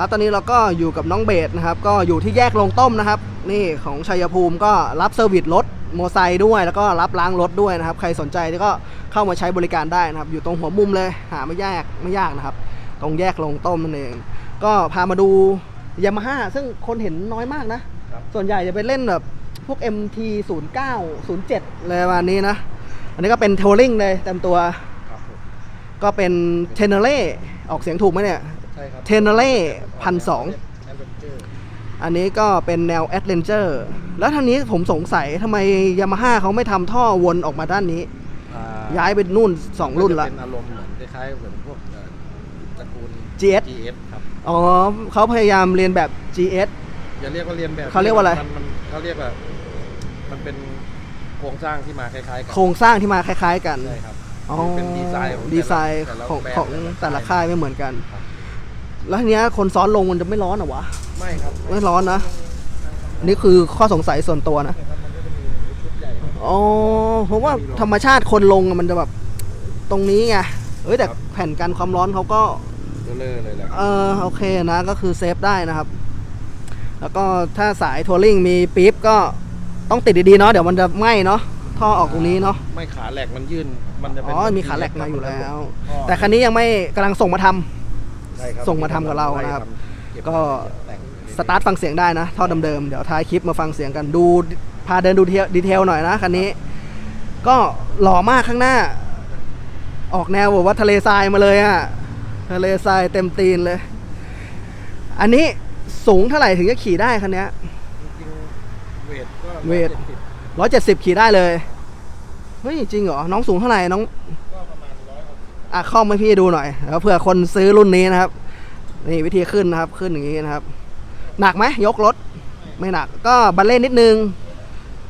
ครับตอนนี้เราก็อยู่กับน้องเบสนะครับ ก็อยู่ที่แยกลงต้มนะครับ นี่ของชัยภูมิก็รับเซอร์วิสรถมอไซค์ด้วย แล้วก็รับล้างรถด้วยนะครับ ใครสนใจก็เข้ามาใช้บริการได้นะครับ อยู่ตรงหัวมุมเลยหาไม่ยากไม่ยากนะครับ ตรงแยกลงต้มนั่นเอง ก็พามาดูยามาฮ่าซึ่งคนเห็นน้อยมากนะครับส่วนใหญ่จะไปเล่นแบบพวก MT 09 07อะไรประมาณนี้นะ อันนี้ก็เป็นเทลลิงเลยเต็มตัวครับผมก็เป็นเทเนเล่ออกเสียงถูกไหมเนี่ยใช่ครับ เทเนเล่พันสองแอดเวนเจอร์อันนี้ก็เป็นแนวแอดเลนเจอร์แล้วทีนี้ผมสงสัยทำไมยามาฮ่าเขาไม่ทำท่อวนออกมาด้านนี้อ่ย้ายไปนู่น 2 รุ่นละก็จเป็นอารมณ์เหมือนคล้ายๆเหมือนพวกเอ่อตระกูล GS GS ครับอ๋อเขาพยายามเรียนแบบ GS อย่าเรียกว่าเรียนแบบเขาเรียกว่าอะไรมันมันเขาเรียกว่ามันเป็นโครงสร้างที่มาคล้ายๆกัโครงสร้างที่มาคล้าย ๆ กันใช่ครับอ๋อเป็นดีไซน์ของดีไซน์แต่ละของแบรนด์ของแต่ละค่ายไม่เหมือนกันครับ แล้วทีเนี้ยคนซ้อนลงมันจะไม่ร้อนเหรอวะ ไม่ครับไม่ร้อนนะอันนี่คือข้อสงสัยส่วนตัวนะนะครับมันก็จะมีชุดใหญ่ครับอ๋อเพราะว่าธรรมชาติคนลงอะมันจะแบบตรงนี้ไง เอ้ยแต่ครับแผ่นกันความร้อนเขาก็ เลอะๆเลยแหละครับเออโอเคนะก็คือเซฟได้นะครับ แล้วก็ถ้าสายทัวริงมีปี๊บก็ต้องติดดีๆเนาะเดี๋ยวมันจะไหม้เนาะท่อออกตรงนี้เนาะไม่ขาแหลกมันยื่นมันจะเป็นอ๋อมีขาแหลกมาอยู่แล้วท่อแต่คันนี้ยังไม่กำลังส่งมาทำ ใช่ครับส่งมาทำกับเรานะครับ เบก็ แต่งสตาร์ทฟังเสียงได้นะท่อเดิมๆเดี๋ยวท้ายคลิปมาฟังเสียงกันดูพาเดินดูดีเทลหน่อยนะคันนี้ ก็หล่อมากข้างหน้า ออกแนวแบบว่าทะเลทรายมาเลยอะทะเลทรายเต็มตีนเลย อันนี้สูงเท่าไหร่ถึงจะขี่ได้คันเนี้ย จริงๆเวทก็เวท 170ร้อยเจ็ดสิบขี่ได้เลย เฮ้ย จริงเหรอ น้องสูงเท่าไหร่น้องก็ประมาณร้ อะข้อมให้พี่ดูหน่อยแล้วเผื่อคนซื้อรุ่นนี้นะครับ นี่วิธีขึ้นนะครับขึ้นอย่างนี้นะครับ หนักไหมยกรถไม่หนัก ก็บัลเล่นนิดนึง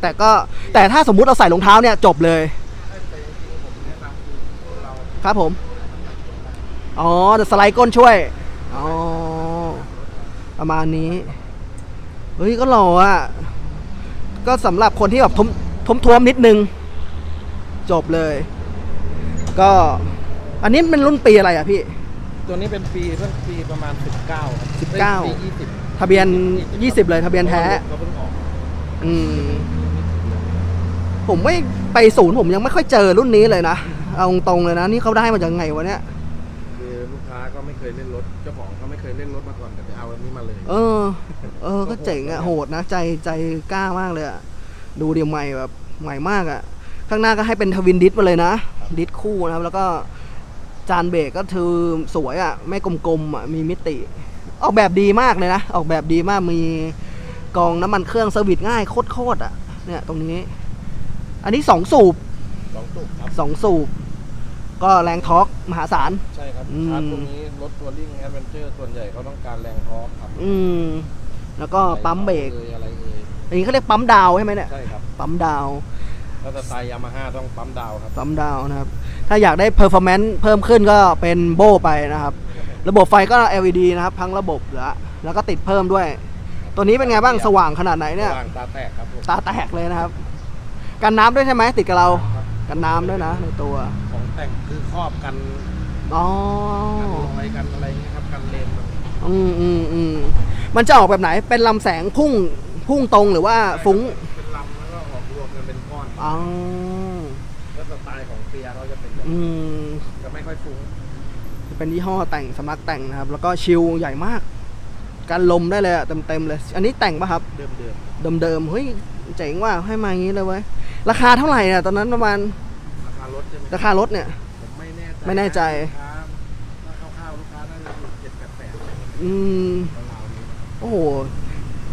แต่ก็แต่ถ้าสมมุติเราใส่รองเท้าเนี่ยจบเลยครับผม อ๋อแต่สไลด์ก้นช่วย อ๋อ ประมาณนี้ เฮ้ย ก็หล่ออะ ก็สำหรับคนที่แบบทมทมทวมนิดนึง จบเลย ก็ อันนี้เป็นรุ่นปีอะไรอะพี่ ตัวนี้เป็นปีเพิ่งปีประมาณ 19ครับสิบเก้าอ้ยปี20ทะเบียน 20 เลยทะเบียนแท้ เราเพิ่งออกอืม ผมไม่ไปศูนย์ผมยังไม่ค่อยเจอรุ่นนี้เลยนะ เอาตรงๆเลยนะ นี่เขาได้มาจากไงวะเนี่ย คือลูกค้าก็ไม่เคยเล่นรถเจ้าของก็ไม่เคยเล่นรถมาก่อนแต่ไปเอาอันนี้มาเลยเออ เออ ก็เจ๋งอะโหดนะ ใจใจกล้ามากเลยอะดูเดียวใหม่แบบใหม่มากอะข้างหน้าก็ให้เป็นทวินดิสมาเลยนะ ดิสคู่นะครับ แล้วก็ จานเบรกก็คือสวยอะไม่กลมๆอะมีมิติ ออกแบบดีมากเลยนะ ออกแบบดีมาก มีกองน้ำมันเครื่องเซอร์วิสง่ายโคตรๆอะเนี่ยตรงนี้ อันนี้สองสูบสองตุกครับสองสูบ ก็แรงทอร์กมหาศาล ใช่ครับอืมคาร์พวกนี้รถตัวริ่งแอดเวนเจอร์ส่วนใหญ่เขาต้องการแรงทอร์กครับอืม แล้วก็ปั๊มเบรกเอยอะไรเอ่ยอันนี้เขาเรียกปั๊มดาวใช่ไหมเนี่ย ใช่ครับ ปั๊มดาว ถ้าสไตล์ยามาฮ่าต้องปั๊มดาวครับ ปั๊มดาวนะครับ ถ้าอยากได้เพอร์ฟอร์แมนซ์เพิ่มขึ้นก็เป็นโบไปนะครับ ระบบไฟก็ LED นะครับ ทั้งระบบแล้วแล้วก็ติดเพิ่มด้วย ตัวนี้เป็นไงบ้างสว่างขนาดไหนเนี่ยวางตาแตกครับผมตาแตกเลยนะครับ กันน้ำด้วยใช่ไหมติดกับเรากันน้ำด้วยนะในตัว ของแต่งคือครอบกันอ๋อ กันลอยกันอะไรเงี้ยครับกันเลนแบบอืมอืมอืมมันจะออกแบบไหน เป็นลำแสงพุ่งพุ่งตรงหรือว่าฟุ้ง อนอ๋อแล้วสไตล์ของเปียเขาจะเป็นแบบอืมจะไม่ค่อยฟุ้งเป็นยี่ห้อแต่งสำนักแต่งนะครับ แล้วก็ชิลใหญ่มาก การลมได้เลยอะเต็มๆเลย อันนี้แต่งปะครับ เดิมเดิมเดิมๆเฮ้ยเจ๋งว่ะให้มาอย่างนี้เลยเว้ยราคาเท่าไหร่อะตอนนั้นประมาณๆราคารถใช่ไหมราคารถเนี่ย ผมไม่แน่ใจไม่แน่ใจลูกค้าถ้าคร่าวๆลูกค้าน่าจะอยู่เจ็ดแปดแปดอืม ราวๆนี้โอ้โห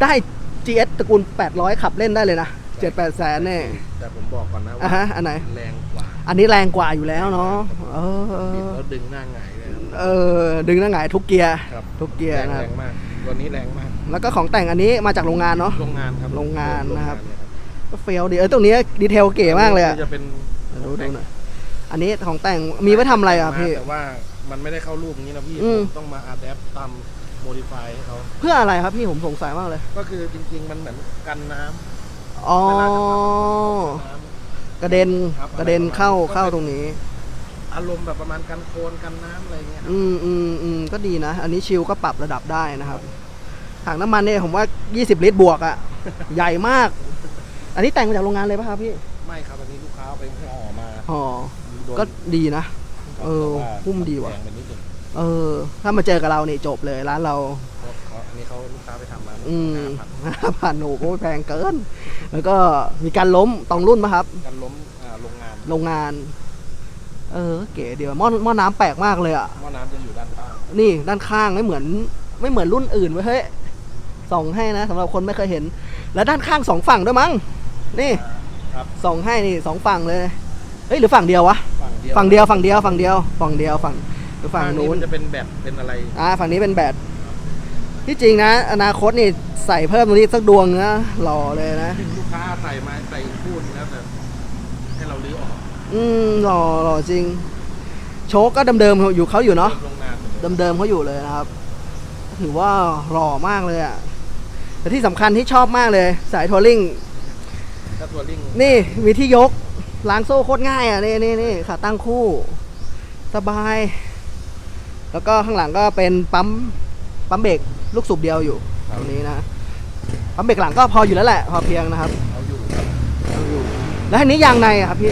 ได้ GS ตระกูล 800 ขับเล่นได้เลยนะ 7 8แสนเนี่ย แต่ผมบอกก่อนนะอะว่าฮะอันไหน แรงกว่าอันนี้แรงกว่าอยู่แล้วเนาะเอบิดอ แล้วดึงหน้าหงายเลยครับเออ ดึงหน้าหงายทุกเกียร์ ครับทุกเกียร์แรงนะครับ แรงมากตัวนี้แรงมากแล้วก็ของแต่งอันนี้มาจากโรงงานเนาะ โรงงานครับโรงงานนะครับ โงงเยก็เฟลดี เออตรงนี้ดีเทลเก๋มากเลยอะจะเป็นดูดูหน่อยอันนี้ของแต่งมีไว้ทำอะไรอะพี่ แต่ว่ามันไม่ได้เข้ารูปอย่างนี้นะพี่อืม ผมต้องมาอัดแอปตามโมดิฟายให้เขา เพื่ออะไรครับพี่ผมสงสัยมากเลย ก็คือจริงๆมันเหมือนกันน้ำ อ๋อเวลาจะทำน้ำกระเด็น ครับ กระเด็นเข้าอะไรประมาณนี้เข้าตรงนี้ อารมณ์แบบประมาณกันโคลนกันน้ำอะไรเงี้ยครับอืมอืมอืมก็ดีนะ อันนี้ชิลก็ปรับระดับได้นะครับ ถังน้ำมันเนี่ยผมว่า 20 ลิตรบวกอะ่ะใหญ่มาก อันนี้แต่งมาจากโรงงานเลยป่ะครับพี่ไม่ครับอันนี้ลูกค้าเอาไปห่อมาอ๋อ โดนก็ดีนะ เออแต่าหุ้มดีว่ะ แพงไปนิดนึง เออ ถ้ามาเจอกับเรานี่จบเลยร้านเรา ลูกค้าไปทำมาอืมห้าพันห้าพันโอ้โหแพงเกิน แล้วก็มีการล้มตองรุ่นปะครับกันล้มอ่าโรงงานโรงงาน เออ เก๋เดียวหม้อหม้อน้ำแปลกมากเลยอะ่ะ หม้อน้ำจะอยู่ด้านข้างนี่ด้านข้างไม่เหมือน ไม่เหมือนรุ่นอื่นเว้ยเฮ้ยส่องให้นะสำหรับคนไม่เคยเห็น แล้วด้านข้างสองฝั่งด้วยมั้งนี่ครับส่องให้นี่สองฝั่งเลยเฮ้ยหรือฝั่งเดียววะฝั่งเดียวฝั่งเดียวฝั่งเดียวฝั่งเดียวฝั่งเดียวฝั่งหรือฝั่งนู้นมัจะเป็นแบบเป็นอะไรอ่าฝั่งนี้เป็นแบต ที่จริงนะ อนาคตนี่ใส่เพิ่มตรงนี้สักดวงนะหล่อเลยนะ ลูกค้าใส่มาใส่อีกคู่นึงแล้วแต่ให้เราลื้อออกอืมหล่อหล่อจริง โชคก็เดิมๆอยู่เขาอยู่เนาะโรงงานเหมือนเดิมเดิมๆเขาอยู่เลยนะครับ ถือว่าหล่อมากเลยอะแต่ที่สำคัญที่ชอบมากเลย สายทัวริง ถ้าตัวลิงนี่มีที่ยกล้างโซ่โคตรง่ายอะนี่นี่นี่ขาตั้งคู่ สบาย แล้วก็ข้างหลังก็เป็นปั๊ม ปั๊มเบรกลูกสูบเดียวอยู่ตรงนี้นะปั๊มเบรกหลังก็พออยู่แล้วแหละ พอเพียงนะครับเอาอยู่ครับเอาอยู่ แล้วอันนี้ยางในอะครับพี่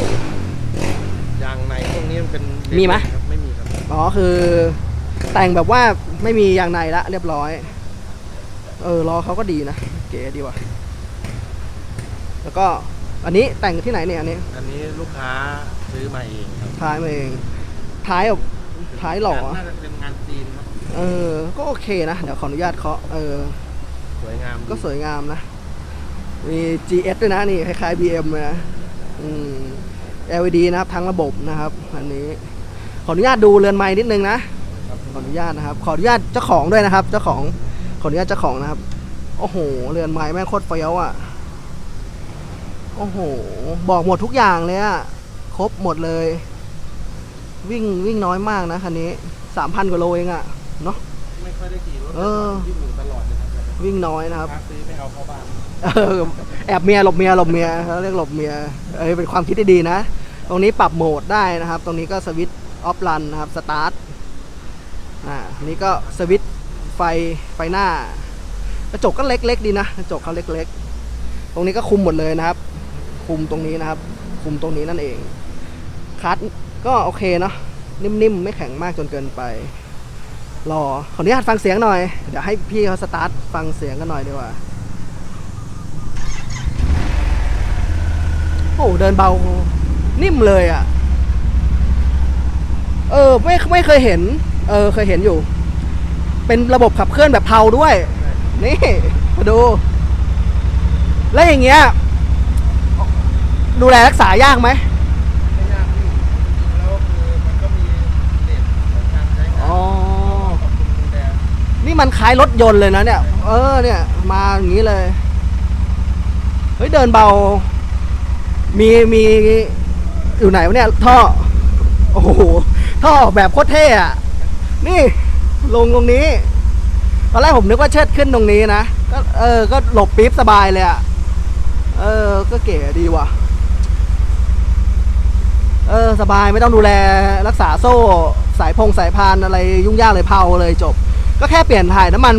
ยางในพวกนี้มันเป็นมีไหม ครับไม่มีครับอ๋อคือแต่งแบบว่าไม่มียางในละเรียบร้อย เออล้อเขาก็ดีนะ เก๋ดีว่ะ แล้วก็อันนี้แต่งที่ไหนเนี่ยอันนี้อันนี้ลูกค้าซื้อมาเองครับท้ายมาเองท้ายแบบท้ายหล่อ น่าจะเป็นงานจีนครับ เออ ก็โอเคนะ เดี๋ยวขออนุญาตเคาะเออ สวยงามก็สวยงามนะ มี GS ด้วยนะนี่คล้ายๆ BM เลยนะอืม LED นะครับทั้งระบบนะครับ อันนี้ ขออนุญาตดูเรือนไม้นิดนึงนะครับขออนุญาตนะครับ ขออนุญาตเจ้าของด้วยนะครับ เจ้าของ ขออนุญาตเจ้าของนะครับ โอ้โห เรือนไม้แม่งโคตรเฟี้ยวอะ โอ้โห บอกหมดทุกอย่างเลยอะ ครบหมดเลย วิ่งวิ่งน้อยมากนะคันนี้สามพันกว่าโลเองอะ เนาะ ไม่ค่อยได้ขี่รถเออที่หมุนตลอดเลยครับวิ่งน้อยนะครับลูกค้าซื้อไม่เอาเข้าบ้านเออแอบเมียหลบเมียหลบเมียเขาเรียกหลบเมียเอ้ยเป็นความคิดที่ดีนะ ตรงนี้ปรับโหมดได้นะครับ ตรงนี้ก็สวิตช์ออฟรันนะครับสตาร์ทอ่าอันนี้ก็สวิตช์ไฟไฟหน้ากระจกก็เล็กๆดีนะกระจกเขาเล็กๆ ตรงนี้ก็คุมหมดเลยนะครับ คุมตรงนี้นะครับ คุมตรงนี้นั่นเองคัดก็โอเคเนาะนิ่มๆ ไม่แข็งมากจนเกินไป รอขออนุญาตฟังเสียงหน่อย เดี๋ยวให้พี่เขาสตาร์ทฟังเสียงกันหน่อยดีกว่า โอ้เดินเบา นิ่มเลยอะ่ะ เออไม่ไม่เคยเห็น เออเคยเห็นอยู่ เป็นระบบขับเคลื่อนแบบเพาด้วย นี่มาดู แล้วอย่างเงี้ย ดูแลรักษายากไหมยากพี่แล้วคือมันก็มีเลทของการใช้งาน อ๋อ ขอบคุณดูแล นี่มันคล้ายรถยนต์เลยนะเนี่ย เออเนี่ย มาอย่างนี้เลย เฮ้ยเดินเบา มีมีอยู่ไหนวะเนี่ย ท่อ โอ้โห ท่อแบบโคตรเท่อะนี่ลงตรงนี้ตอนแรกผมนึกว่าเชิดขึ้นตรงนี้นะ ก็เออ ก็หลบปี๊บสบายเลยอะเออ ก็เก๋ดีว่ะ เออ สบายไม่ต้องดูแลรักษาโซ่ สายพงสายพานอะไรยุ่งยากเลยเผาเลยจบ ก็แค่เปลี่ยนถ่ายน้ำมัน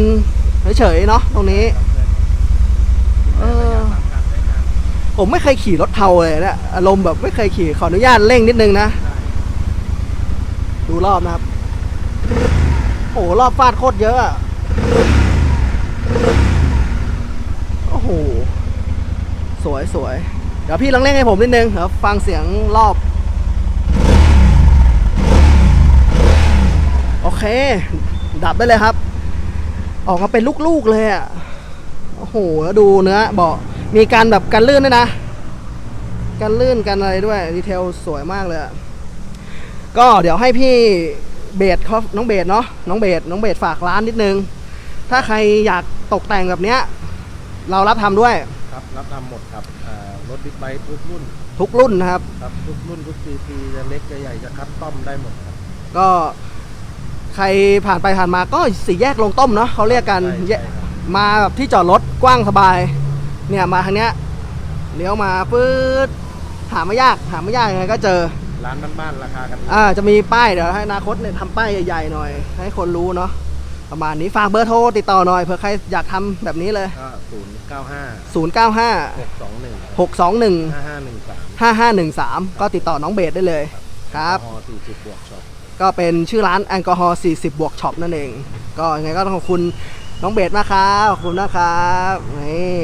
เฉยๆเนาะตรงนี้ เออ ผมไม่เคยขี่รถเทาเลยเนี่ยอารมณ์แบบไม่เคยขี่ขออนุญาตเร่งนิดนึงนะ ดูรอบนะครับ โอ้รอบฟาดโคตรเยอะอะโอ้โหสวยสวยเดี๋ยวพี่ลองเร่งให้ผมนิดนึงเดี๋ยวฟังเสียงรอบ โอเค ดับได้เลยครับ ออกมาเป็นลูกๆเลยอะโอ้โหแล้วดูเนื้อเบาะมีการแบบกันลื่นด้วยนะกันลื่นกันอะไรด้วยดีเทลสวยมากเลยอะก็เดี๋ยวให้พี่เบสเขาน้องเบสเนาะน้องเบสน้องเบสฝากร้านนิดนึง ถ้าใครอยากตกแต่งแบบเนี้ย เรารับทำด้วยครับรับทำหมดครับอ่ารถบิ๊กไบค์ทุกรุ่น ทุกรุ่นนะครับครับทุกรุ่นทุกซีซีจะเล็กจะใหญ่จะคัสตอมได้หมดครับก็ ใครผ่านไปผ่านมาก็สี่แยกลงต้มเนาะเขาเรียกกันใช่แยใช่ครับมาแบบที่จอดรถกว้างสบาย เนี่ยมาทางเนี้ยเลี้ยวมาปื๊ดหาไม่ยากหาไม่ยากยังไงก็เจอ ร้านบ้านๆราคากันอ่าจะมีป้ายเดี๋ยวให้อนาคตเนี่ยทำป้ายใหญ่ๆหน่อย ให้คนรู้เนาะประมาณนี้ฝากเบอร์โทรติดต่อหน่อยเผื่อใครอยากทำแบบนี้เลย ก็ศูนย์เก้าห้า095หกสองหนึ่ง621 ห้าห้าหนึ่งสาม5513 ก็ติดต่อน้องเบสได้เลยครับ พอสี่สิบบวกช็อป ก็เป็นชื่อร้านแอลกอฮอล์40 บวกช็อปนั่นเอง ก็ยังไงก็ต้องขอบคุณน้องเบสมากครับ ขอบคุณนะครับนี่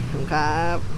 ขอบคุณครับ